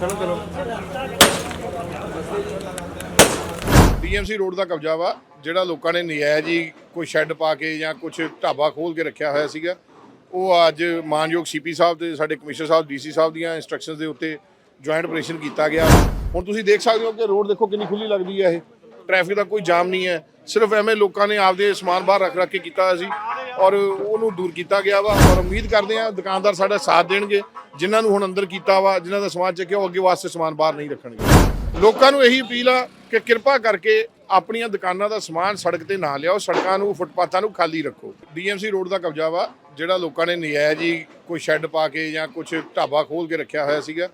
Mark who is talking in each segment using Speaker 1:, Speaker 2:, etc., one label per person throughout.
Speaker 1: ਚਲੋ ਚਲੋ DMC road ਦਾ ਕਬਜ਼ਾ ਵਾ, ਜਿਹੜਾ ਲੋਕਾਂ ਨੇ ਨਜਾਇਜ਼ ਹੀ ਕੋਈ ਸ਼ੈੱਡ ਪਾ ਕੇ ਜਾਂ ਕੁਝ ਢਾਬਾ ਖੋਲ ਕੇ ਰੱਖਿਆ ਹੋਇਆ ਸੀਗਾ, ਉਹ ਅੱਜ ਮਾਨਯੋਗ ਸੀਪੀ ਸਾਹਿਬ ਦੇ ਸਾਡੇ ਕਮਿਸ਼ਨਰ ਸਾਹਿਬ ਡੀਸੀ ਸਾਹਿਬ ਦੀਆਂ ਇਨਸਟਰਕਸ਼ਨਸ ਦੇ ਉੱਤੇ ਜੁਆਇੰਟ ਆਪਰੇਸ਼ਨ ਕੀਤਾ ਗਿਆ। ਹੁਣ ਤੁਸੀਂ ਦੇਖ ਸਕਦੇ ਹੋ ਕਿ ਰੋਡ ਦੇਖੋ ਕਿੰਨੀ ਖੁੱਲੀ ਲੱਗਦੀ ਹੈ ਇਹ। ਟ੍ਰੈਫਿਕ ਦਾ ਕੋਈ ਜਾਮ ਨਹੀਂ ਹੈ। ਸਿਰਫ ਐਵੇਂ ਲੋਕਾਂ ਨੇ ਆਪਦੇ ਸਮਾਨ ਬਾਹਰ ਰੱਖ ਰੱਖ ਕੇ ਕੀਤਾ ਹੋਇਆ ਸੀ ਔਰ ਉਹਨੂੰ ਦੂਰ ਕੀਤਾ ਗਿਆ ਵਾ ਔਰ ਉਮੀਦ ਕਰਦੇ ਆ ਦੁਕਾਨਦਾਰ ਸਾਡਾ ਸਾਥ ਦੇਣਗੇ, ਜਿਨ੍ਹਾਂ ਨੂੰ ਹੁਣ ਅੰਦਰ ਕੀਤਾ ਵਾ, ਜਿਨ੍ਹਾਂ ਦਾ ਸਮਾਨ ਚੱਕਿਆ, ਉਹ ਅੱਗੇ ਵਾਸਤੇ ਸਮਾਨ ਬਾਹਰ ਨਹੀਂ ਰੱਖਣਗੇ। ਲੋਕਾਂ ਨੂੰ ਇਹੀ ਅਪੀਲ ਆ ਕਿ ਕਿਰਪਾ ਕਰਕੇ ਆਪਣੀਆਂ ਦੁਕਾਨਾਂ ਦਾ ਸਮਾਨ ਸੜਕ ਤੇ ਨਾ ਲਿਆਓ, ਸੜਕਾਂ ਨੂੰ, ਫੁੱਟਪਾਥਾਂ ਨੂੰ ਖਾਲੀ ਰੱਖੋ। ਡੀਐਮਸੀ ਰੋਡ ਦਾ ਕਬਜ਼ਾ ਵਾ, ਜਿਹੜਾ ਲੋਕਾਂ ਨੇ ਨਜਾਇਜ਼ ਹੀ ਕੋਈ ਸ਼ੈੱਡ ਪਾ ਕੇ ਜਾਂ ਕੁਝ ਢਾਬਾ ਖੋਲ ਕੇ ਰੱਖਿਆ ਹੋਇਆ ਸੀਗਾ,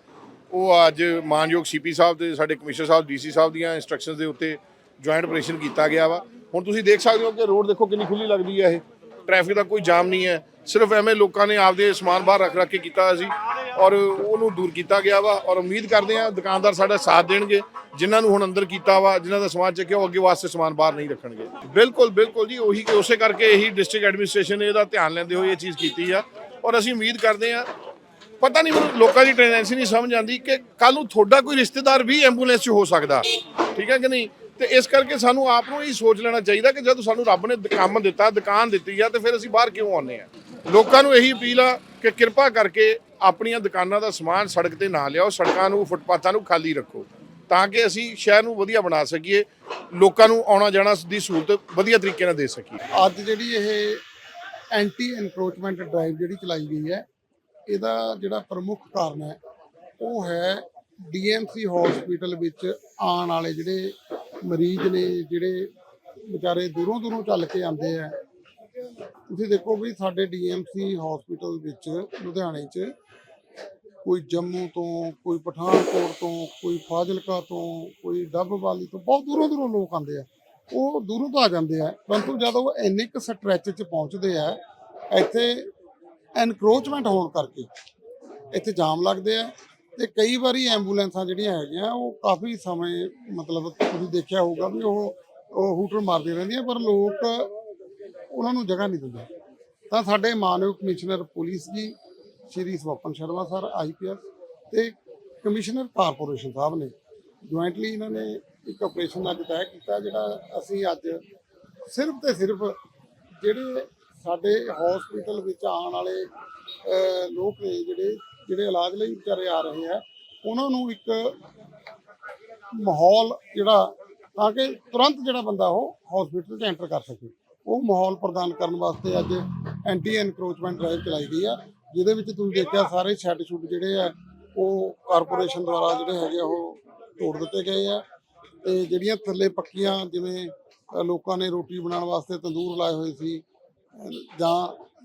Speaker 1: ਉਹ ਅੱਜ ਮਾਨਯੋਗ ਸੀਪੀ ਸਾਹਿਬ ਤੇ ਸਾਡੇ ਕਮਿਸ਼ਨਰ ਸਾਹਿਬ ਡੀਸੀ ਸਾਹਿਬ ਦੀਆਂ ਇਨਸਟਰਕਸ਼ਨਸ ਦੇ ਉੱਤੇ ਜੁਆਇੰਟ ਆਪਰੇਸ਼ਨ ਕੀਤਾ ਗਿਆ ਵਾ। ਹੁਣ ਤੁਸੀਂ ਦੇਖ ਸਕਦੇ ਹੋ ਕਿ ਰੋਡ ਦੇਖੋ ਕਿੰਨੀ ਖੁੱਲੀ ਲੱਗਦੀ ਹੈ ਇਹ। ਟ੍ਰੈਫਿਕ ਦਾ ਕੋਈ ਜਾਮ ਨਹੀਂ ਹੈ। ਸਿਰਫ ਐਵੇਂ ਲੋਕਾਂ ਨੇ ਆਪਦੇ ਸਮਾਨ ਬਾਹਰ ਰੱਖ ਰੱਖ ਕੇ ਕੀਤਾ ਹੋਇਆ ਸੀ ਔਰ ਉਹਨੂੰ ਦੂਰ ਕੀਤਾ ਗਿਆ ਵਾ ਔਰ ਉਮੀਦ ਕਰਦੇ ਆ ਦੁਕਾਨਦਾਰ ਸਾਡਾ ਸਾਥ ਦੇਣਗੇ, ਜਿਨ੍ਹਾਂ ਨੂੰ ਹੁਣ ਅੰਦਰ ਕੀਤਾ ਵਾ, ਜਿਨ੍ਹਾਂ ਦਾ ਸਮਾਨ ਚੱਕਿਆ ਉਹ ਅੱਗੇ ਵਾਸਤੇ ਸਮਾਨ ਬਾਹਰ ਨਹੀਂ ਰੱਖਣਗੇ। ਬਿਲਕੁਲ ਬਿਲਕੁਲ ਜੀ, ਉਹੀ ਉਸੇ ਕਰਕੇ ਇਹੀ ਡਿਸਟ੍ਰਿਕਟ ਐਡਮਿਨਿਸਟ੍ਰੇਸ਼ਨ ਨੇ ਇਹਦਾ ਧਿਆਨ ਲੈਂਦੇ ਹੋਏ ਇਹ ਚੀਜ਼ ਕੀਤੀ ਆ। ਔਰ ਅਸੀਂ ਉਮੀਦ ਕਰਦੇ ਆ ਪਤਾ ਨਹੀਂ ਮੈਨੂੰ ਲੋਕਾਂ ਦੀ ਟੈਂਡੈਂਸੀ ਨਹੀਂ ਸਮਝ ਆਉਂਦੀ ਕਿ ਕੱਲ ਨੂੰ ਤੁਹਾਡਾ ਕੋਈ ਰਿਸ਼ਤੇਦਾਰ ਵੀ ਐਂਬੂਲੈਂਸ 'ਚ ਹੋ ਸਕਦਾ। ਠੀਕ ਹੈ ਕਿ ਨਹੀਂ? ਤੇ ਇਸ ਕਰਕੇ ਸਾਨੂੰ ਆਪ ਨੂੰ ਇਹ ਸੋਚ ਲੈਣਾ ਚਾਹੀਦਾ ਕਿ ਜਦੋਂ ਸਾਨੂੰ ਰੱਬ ਨੇ ਕੰਮ ਦਿੱਤਾ, ਦੁਕਾਨ ਦਿੱਤੀ ਆ, ਤੇ ਫਿਰ ਅਸੀਂ ਬਾਹਰ ਕਿਉਂ ਆਉਂਦੇ ਆ? ਲੋਕਾਂ ਨੂੰ ਇਹੀ ਅਪੀਲ ਆ ਕਿ ਕਿਰਪਾ ਕਰਕੇ ਆਪਣੀਆਂ ਦੁਕਾਨਾਂ ਦਾ ਸਮਾਨ ਸੜਕ ਤੇ ਨਾ ਲਿਆਓ, ਸੜਕਾਂ ਨੂੰ, ਫੁੱਟਪਾਥਾਂ ਨੂੰ ਖਾਲੀ ਰੱਖੋ, ਤਾਂ ਕਿ ਅਸੀਂ ਸ਼ਹਿਰ ਨੂੰ ਵਧੀਆ ਬਣਾ ਸਕੀਏ, ਲੋਕਾਂ ਨੂੰ ਆਉਣਾ ਜਾਣਾ ਦੀ ਸਹੂਲਤ ਵਧੀਆ ਤਰੀਕੇ ਨਾਲ ਦੇ ਸਕੀਏ।
Speaker 2: ਅੱਜ ਜਿਹੜੀ ਇਹ ਐਂਟੀ ਐਨਕਰੋਚਮੈਂਟ ਡਰਾਈਵ ਜਿਹੜੀ ਚਲਾਈ ਗਈ ਹੈ, ਇਹਦਾ ਜਿਹੜਾ ਪ੍ਰਮੁੱਖ ਕਾਰਨ ਹੈ, ਉਹ ਹੈ ਡੀਐਮਸੀ ਹਸਪੀਟਲ ਵਿੱਚ ਆਉਣ ਵਾਲੇ ਜਿਹੜੇ ਮਰੀਜ਼ ਨੇ ਜਿਹੜੇ ਵਿਚਾਰੇ ਦੂਰੋਂ ਦੂਰੋਂ ਚੱਲ ਕੇ ਆਉਂਦੇ ਆ, ਤੁਸੀਂ ਦੇਖੋ ਵੀ ਸਾਡੇ ਡੀਐਮਸੀ ਹਸਪੀਟਲ ਵਿੱਚ, ਲੁਧਿਆਣੇ 'ਚ ਕੋਈ ਜੰਮੂ ਤੋਂ, ਕੋਈ ਪਠਾਨਕੋਟ ਤੋਂ, ਕੋਈ ਫਾਜ਼ਿਲਕਾ ਤੋਂ, ਕੋਈ ਡੱਬਵਾਲੀ ਤੋਂ ਬਹੁਤ ਦੂਰੋਂ ਦੂਰੋਂ ਲੋਕ ਆਉਂਦੇ ਆ। ਉਹ ਦੂਰੋਂ ਤੋਂ ਆ ਜਾਂਦੇ ਆ, ਪਰੰਤੂ ਜਦੋਂ ਉਹ ਇੰਨੇ ਕੁ ਸਟ੍ਰੈਚ 'ਚ ਪਹੁੰਚਦੇ ਆ, ਇੱਥੇ ਐਨਕਰੋਚਮੈਂਟ ਹੋਣ ਕਰਕੇ ਇੱਥੇ ਜਾਮ ਲੱਗਦੇ ਆ। ਤੇ ਕਈ ਵਾਰੀ ਐਂਬੂਲੈਂਸਾਂ ਜਿਹੜੀਆਂ ਹੈਗੀਆਂ, ਉਹ ਕਾਫੀ ਸਮੇਂ ਮਤਲਬ ਤੁਸੀਂ ਦੇਖਿਆ ਹੋਊਗਾ ਵੀ ਉਹ ਉਹ ਹੂਟਰ ਮਾਰਦੀਆਂ ਰਹਿੰਦੀਆਂ, ਪਰ ਲੋਕ ਉਹਨਾਂ ਨੂੰ ਜਗ੍ਹਾ ਨਹੀਂ ਦਿੰਦੇ। ਤਾਂ ਸਾਡੇ ਮਾਨਯੋਗ commissioner police ji, Shri Swapan Sharma sir IPS ਤੇ ਕਮਿਸ਼ਨਰ ਕਾਰਪੋਰੇਸ਼ਨ ਸਾਹਿਬ ਨੇ ਜੁਆਇੰਟਲੀ ਇਹਨਾਂ ਨੇ ਇੱਕ ਆਪਰੇਸ਼ਨ ਅੱਜ ਤੈਅ ਕੀਤਾ ਜਿਹੜਾ ਅਸੀਂ ਅੱਜ ਸਿਰਫ ਤੇ ਸਿਰਫ ਜਿਹੜੇ ਸਾਡੇ ਹਸਪੀਟਲ ਵਿੱਚ ਆਉਣ ਵਾਲੇ ਲੋਕ ਨੇ ਜਿਹੜੇ ਜਿਹੜੇ ਇਲਾਜ ਲਈ ਵਿਚਾਰੇ ਆ ਰਹੇ ਆ, ਉਹਨਾਂ ਨੂੰ ਇੱਕ ਮਾਹੌਲ ਜਿਹੜਾ ਤਾਂ ਕਿ ਤੁਰੰਤ ਜਿਹੜਾ ਬੰਦਾ ਉਹ ਹਸਪੀਟਲ 'ਚ ਐਂਟਰ ਕਰ ਸਕੇ। ਉਹ ਮਾਹੌਲ ਪ੍ਰਦਾਨ ਕਰਨ ਵਾਸਤੇ ਅੱਜ ਐਂਟੀ ਐਨਕਰੋਚਮੈਂਟ ਡਰਾਈਵ ਚਲਾਈ ਗਈ ਆ, ਜਿਹਦੇ ਵਿੱਚ ਤੁਸੀਂ ਦੇਖਿਆ ਸਾਰੇ ਸ਼ੈੱਡ ਸ਼ੁੱਡ ਜਿਹੜੇ ਆ, ਉਹ ਕਾਰਪੋਰੇਸ਼ਨ ਦੁਆਰਾ ਜਿਹੜੇ ਹੈਗੇ ਆ, ਉਹ ਤੋੜ ਦਿੱਤੇ ਗਏ ਆ ਤੇ ਜਿਹੜੀਆਂ ਥੱਲੇ ਪੱਕੀਆਂ ਜਿਵੇਂ ਲੋਕਾਂ ਨੇ ਰੋਟੀ ਬਣਾਉਣ ਵਾਸਤੇ ਤੰਦੂਰ ਲਾਏ ਹੋਏ ਸੀ ਜਾਂ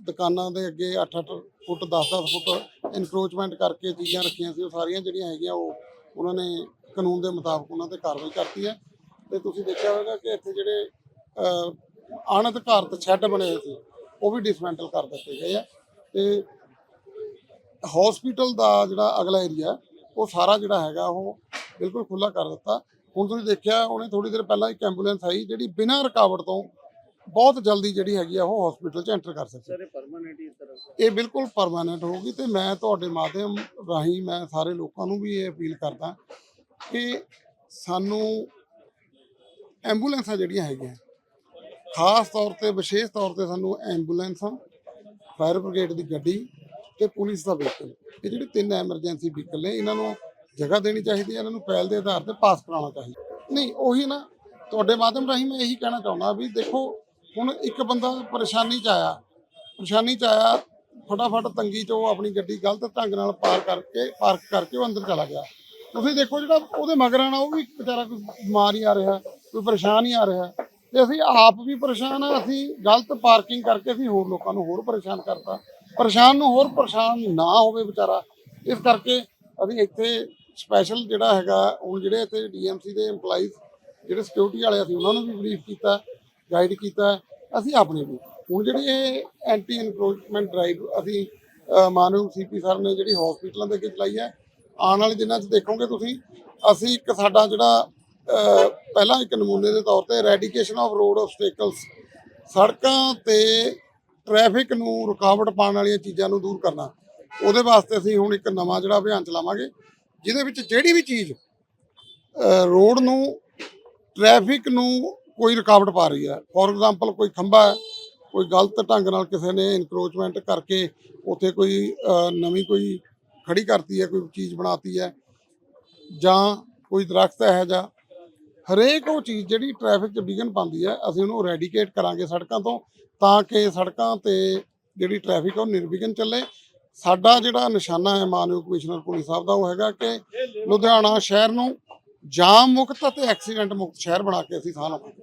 Speaker 2: ਦੁਕਾਨਾਂ ਦੇ ਅੱਗੇ 8-8 ਫੁੱਟ 10-10 ਫੁੱਟ ਇਨਕਰੋਚਮੈਂਟ ਕਰਕੇ ਚੀਜ਼ਾਂ ਰੱਖੀਆਂ ਸੀ, ਉਹ ਸਾਰੀਆਂ ਜਿਹੜੀਆਂ ਹੈਗੀਆਂ, ਉਹ ਉਹਨਾਂ ਨੇ ਕਾਨੂੰਨ ਦੇ ਮੁਤਾਬਕ ਉਹਨਾਂ ਤੇ ਕਾਰਵਾਈ ਕਰਤੀ ਹੈ। ਤੇ ਤੁਸੀਂ ਦੇਖਿਆ ਹੋਵੇਗਾ ਕਿ ਇੱਥੇ ਜਿਹੜੇ ਅਣਅਧਿਕਾਰਤ ਸ਼ੈੱਡ ਬਣੇ ਹੋਏ ਸੀ, ਉਹ ਵੀ ਡਿਸਮੈਂਟਲ ਕਰ ਦਿੱਤੇ ਗਏ ਆ। ਤੇ ਹਸਪੀਟਲ ਦਾ ਜਿਹੜਾ ਅਗਲਾ ਏਰੀਆ ਉਹ ਸਾਰਾ ਜਿਹੜਾ ਹੈਗਾ, ਉਹ ਬਿਲਕੁਲ ਖੁੱਲਾ ਕਰ ਦਿੱਤਾ। ਹੁਣ ਤੁਸੀਂ ਦੇਖਿਆ, ਉਹਨੇ ਥੋੜੀ ਦੇਰ ਪਹਿਲਾਂ ਇੱਕ ਐਂਬੂਲੈਂਸ ਆਈ, ਜਿਹੜੀ ਬਿਨਾਂ ਰੁਕਾਵਟ ਤੋਂ ਬਹੁਤ ਜਲਦੀ ਜਿਹੜੀ ਹੈਗੀ ਆ ਉਹ ਹਸਪੀਟਲ 'ਚ ਐਂਟਰ ਕਰ ਸਕਦੀ
Speaker 3: ਸਰ ਇਹ ਪਰਮਾਨੈਂਟ ਇਸ ਤਰ੍ਹਾਂ
Speaker 2: ਇਹ ਬਿਲਕੁਲ ਪਰਮਾਨੈਂਟ ਹੋਊਗੀ ਤੇ ਮੈਂ ਤੁਹਾਡੇ ਮਾਧਿਅਮ ਰਾਹੀਂ ਮੈਂ ਸਾਰੇ ਲੋਕਾਂ ਨੂੰ ਵੀ ਇਹ ਅਪੀਲ ਕਰਦਾ ਕਿ ਸਾਨੂੰ ਐਂਬੂਲੈਂਸਾਂ ਜਿਹੜੀਆਂ ਹੈਗੀਆਂ ਖਾਸ ਤੌਰ ਤੇ ਵਿਸ਼ੇਸ਼ ਤੌਰ ਤੇ ਸਾਨੂੰ ਐਂਬੂਲੈਂਸਾਂ ਫਾਇਰ ਬ੍ਰਿਗੇਡ ਦੀ ਗੱਡੀ ਤੇ ਪੁਲਿਸ ਦਾ ਵਹੀਕਲ ਇਹ ਜਿਹੜੇ ਤਿੰਨ ਐਮਰਜੈਂਸੀ ਵਹੀਕਲ ਨੇ ਇਹਨਾਂ ਨੂੰ ਜਗ੍ਹਾ ਦੇਣੀ ਚਾਹੀਦੀ ਹੈ ਇਹਨਾਂ ਨੂੰ ਪਹਿਲ ਦੇ ਆਧਾਰ ਤੇ ਪਾਸ ਕਰਾਉਣਾ ਚਾਹੀਦਾ। ਨਹੀਂ ਉਹੀ ਨਾ ਤੁਹਾਡੇ ਮਾਧਿਅਮ ਰਾਹੀਂ ਮੈਂ ਇਹੀ ਕਹਿਣਾ ਚਾਹੁੰਦਾ ਵੀ ਦੇਖੋ ਹੁਣ ਇੱਕ ਬੰਦਾ ਪਰੇਸ਼ਾਨੀ ਚ ਆਇਆ, ਪਰੇਸ਼ਾਨੀ ਚ ਆਇਆ, ਫਟਾਫਟ ਤੰਗੀ ਚ ਉਹ ਆਪਣੀ ਗੱਡੀ ਗਲਤ ਢੰਗ ਨਾਲ ਪਾਰ ਕਰਕੇ, ਪਾਰਕ ਕਰਕੇ ਉਹ ਅੰਦਰ ਚਲਾ ਗਿਆ। ਤੁਸੀਂ ਦੇਖੋ ਜਿਹੜਾ ਉਹਦੇ ਮਗਰ ਆਣਾ, ਉਹ ਵੀ ਵਿਚਾਰਾ ਕੋਈ ਬਿਮਾਰ ਹੀ ਆ ਰਿਹਾ, ਕੋਈ ਪਰੇਸ਼ਾਨ ਹੀ ਆ ਰਿਹਾ। ਤੇ ਅਸੀਂ ਆਪ ਵੀ ਪਰੇਸ਼ਾਨ ਆ, ਅਸੀਂ ਗਲਤ ਪਾਰਕਿੰਗ ਕਰਕੇ ਅਸੀਂ ਹੋਰ ਲੋਕਾਂ ਨੂੰ ਹੋਰ ਪਰੇਸ਼ਾਨ ਕਰਤਾ। ਪਰੇਸ਼ਾਨ ਨੂੰ ਹੋਰ ਪਰੇਸ਼ਾਨ ਨਾ ਹੋਵੇ ਵਿਚਾਰਾ। ਇਸ ਕਰਕੇ ਅਸੀਂ ਇੱਥੇ ਸਪੈਸ਼ਲ ਜਿਹੜਾ ਹੈਗਾ, ਹੁਣ ਜਿਹੜੇ ਇੱਥੇ ਡੀਐਮਸੀ ਦੇ EMPLOYEES, ਜਿਹੜੇ ਸਿਕਿਉਰਿਟੀ ਵਾਲੇ ਅਸੀਂ ਉਹਨਾਂ ਨੂੰ ਵੀ ਬਰੀਫ ਕੀਤਾ। ਗਾਈਡ ਕੀਤਾ ਅਸੀਂ ਆਪਣੇ ਵੀ ਹੁਣ ਜਿਹੜੀ ਇਹ ਐਂਟੀ ਇਨਕਰੋਚਮੈਂਟ ਡਰਾਈਵ ਅਸੀਂ ਅਹ, ਮਾਨਯੋਗ ਸੀਪੀ ਸਰ ਨੇ ਜਿਹੜੀ ਹਸਪੀਟਲਾਂ ਦੇ ਅੱਗੇ ਚਲਾਈ ਹੈ ਆਉਣ ਵਾਲੇ ਦਿਨਾਂ 'ਚ ਦੇਖੋਗੇ ਤੁਸੀਂ ਅਸੀਂ ਇੱਕ ਸਾਡਾ ਜਿਹੜਾ ਪਹਿਲਾਂ ਇੱਕ ਨਮੂਨੇ ਦੇ ਤੌਰ ਤੇ ਰੈਡੀਕੇਸ਼ਨ ਆਫ ਰੋਡ ਆਬਸਟੈਕਲਸ ਸੜਕਾਂ ਤੇ ਟ੍ਰੈਫਿਕ ਨੂੰ ਰੁਕਾਵਟ ਪਾਉਣ ਵਾਲੀਆਂ ਚੀਜ਼ਾਂ ਨੂੰ ਦੂਰ ਕਰਨਾ ਉਹਦੇ ਵਾਸਤੇ ਅਸੀਂ ਹੁਣ ਇੱਕ ਨਵਾਂ ਜਿਹੜਾ ਅਭਿਆਨ ਚਲਾਵਾਂਗੇ ਜਿਹਦੇ ਵਿੱਚ ਜਿਹੜੀ ਵੀ ਚੀਜ਼ ਰੋਡ ਨੂੰ ਟ੍ਰੈਫਿਕ ਨੂੰ ਕੋਈ ਰੁਕਾਵਟ ਪਾ ਰਹੀ ਹੈ। ਫੋਰ ਐਗਜ਼ਾਮਪਲ ਕੋਈ ਖੰਭਾ ਹੈ, ਕੋਈ ਗਲਤ ਢੰਗ ਨਾਲ ਕਿਸੇ ਨੇ ਇਨਕਰੋਚਮੈਂਟ ਕਰਕੇ ਉੱਥੇ ਕੋਈ ਨਵੀਂ ਕੋਈ ਖੜੀ ਕਰਤੀ ਹੈ, ਕੋਈ ਚੀਜ਼ ਬਣਾਤੀ ਹੈ ਜਾਂ ਕੋਈ ਦਰਖਤ ਹੈ ਜਾਂ ਹਰੇਕ ਉਹ ਚੀਜ਼ ਜਿਹੜੀ ਟ੍ਰੈਫਿਕ 'ਚ ਵਿਘਨ ਪਾਉਂਦੀ ਹੈ, ਅਸੀਂ ਉਹਨੂੰ ਰੈਡੀਕੇਟ ਕਰਾਂਗੇ ਸੜਕਾਂ ਤੋਂ ਤਾਂ ਕਿ ਸੜਕਾਂ ਤੇ ਜਿਹੜੀ ਟ੍ਰੈਫਿਕ ਉਹ ਨਿਰਵਿਘਨ ਚੱਲੇ। ਸਾਡਾ ਜਿਹੜਾ ਨਿਸ਼ਾਨਾ ਹੈ ਮਾਨਯੋਗ ਕਮਿਸ਼ਨਰ ਪੁਲਿਸ ਸਾਹਿਬ ਦਾ ਉਹ ਹੈਗਾ ਕਿ ਲੁਧਿਆਣਾ ਸ਼ਹਿਰ ਨੂੰ ਜਾਮ ਮੁਕਤ ਅਤੇ ਐਕਸੀਡੈਂਟ ਮੁਕਤ ਸ਼ਹਿਰ ਬਣਾ ਕੇ ਅਸੀਂ ਸਾਹ ਲਵਾਂਗੇ।